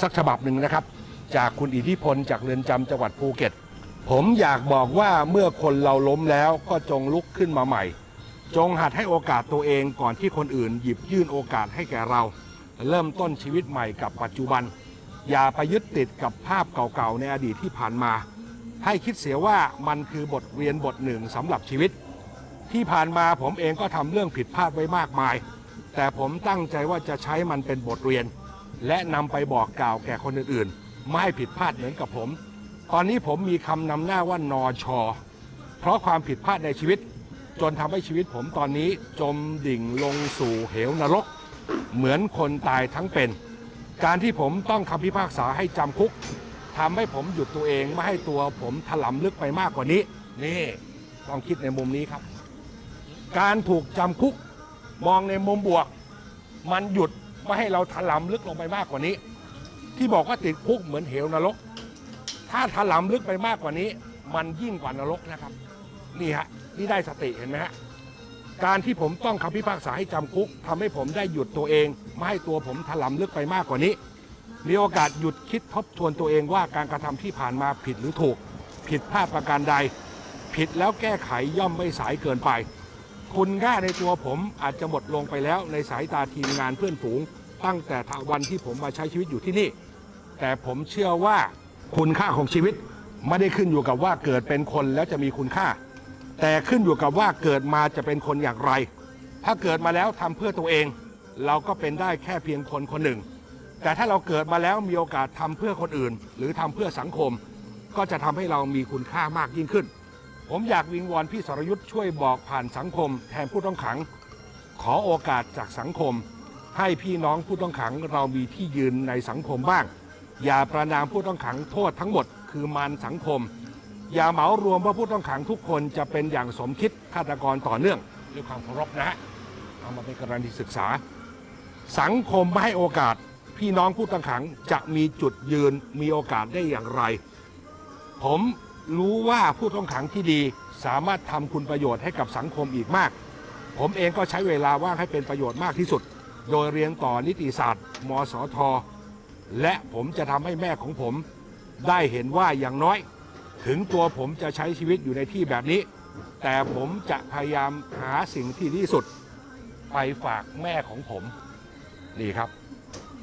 สักฉบับหนึ่งนะครับ จากคุณอิทธิพลจากเรือนจำจังหวัดภูเก็ต ผมอยากบอกว่าเมื่อคนเราล้มแล้วก็จงลุกขึ้นมาใหม่ จงหัดให้โอกาสตัวเองก่อนที่คนอื่นหยิบยื่นโอกาสให้แก่เรา เริ่มต้นชีวิตใหม่กับปัจจุบัน อย่าไปยึดติดกับภาพเก่าๆในอดีตที่ผ่านมา ให้คิดเสียว่ามันคือบทเรียนบทหนึ่งสำหรับชีวิต ที่ผ่านมาผมเองก็ทำเรื่องผิดพลาดไว้มากมาย แต่ผมตั้งใจว่าจะใช้มันเป็นบทเรียน และนำไปบอกกล่าวแก่คนอื่นๆ ไม่ผิดพลาดเหมือนกับผม ตอนนี้ผมมีคำนำหน้าว่านอชอ เพราะความผิดพลาดในชีวิต จนทำให้ชีวิตผมตอนนี้จมดิ่งลงสู่เหวนรก เหมือนคนตายทั้งเป็น การที่ผมต้องคำพิพากษาให้จำคุกทำให้ผมหยุดตัวเองไม่ให้ตัวผมถลำลึกไปมากกว่านี้ นี่ต้องคิดในมุมนี้ครับ การถูกจำคุกมองในมุมบวก มันหยุด ไม่ให้เราถลำลึกลงไปมากกว่านี้ ที่บอกว่าติดคุกเหมือนเหวนรก ถ้าถลำลึกไปมากกว่านี้ มันยิ่งกว่านรกนะครับ นี่ฮะนี่ได้สติเห็นไหมฮะการที่ผมต้องคำพิพากษาให้จำคุกทำให้ผมได้หยุดตัวเอง ไม่ให้ตัวผมถลำลึกไปมากกว่านี้ มีโอกาสหยุดคิดทบทวนตัวเองว่าการกระทำที่ผ่านมาผิดหรือถูก ผิดพลาดประการใด ผิดแล้วแก้ไขย่อมไม่สายเกินไป คุณค่าในตัวผมอาจจะหมดลงไปแล้วในสายตาทีมงานเพื่อนฝูง ตั้งแต่วันที่ผมมาใช้ชีวิตอยู่ที่นี่ แต่ผมเชื่อว่าคุณค่าของชีวิตไม่ได้ขึ้นอยู่กับว่าเกิดเป็นคนแล้วจะมีคุณค่า แต่ขึ้นอยู่กับว่าเกิดมาจะเป็นคนอย่างไร ถ้าเกิดมาแล้วทำเพื่อตัวเอง เราก็เป็นได้แค่เพียงคนคนหนึ่ง แต่ถ้าเราเกิดมาแล้วมีโอกาสทำเพื่อคนอื่น หรือทำเพื่อสังคม ก็จะทำให้เรามีคุณค่ามากยิ่งขึ้น ผมอยากวิงวอนพี่สรยุทธ์ช่วยบอกผ่านสังคม แทนผู้ต้องขัง ขอโอกาสจากสังคม ให้พี่น้องผู้ต้องขังเรามีที่ยืนในสังคมบ้าง อย่าประนามผู้ต้องขังโทษทั้งหมด คือมารสังคม อย่าเหมารวมว่าผู้ต้องขังทุกคนจะเป็นอย่างสมคิดฆาตกรต่อเนื่องด้วยความเคารพนะฮะเอามาเป็นกรณีศึกษา สังคมไม่ให้โอกาสพี่น้องผู้ต้องขังจะมีจุดยืนมีโอกาสได้อย่างไร ผม รู้ว่าผู้ต้องขังที่ดีสามารถทำคุณประโยชน์ให้กับสังคมอีกมาก ผมเองก็ใช้เวลาว่างให้เป็นประโยชน์มากที่สุด โดยเรียนต่อนิติศาสตร์ มสท และผมจะทำให้แม่ของผม ได้เห็นว่าอย่างน้อย ถึงตัวผมจะใช้ชีวิตอยู่ในที่แบบนี้ แต่ผมจะพยายามหาสิ่งที่ดีที่สุด ไปฝากแม่ของผม นี่ครับ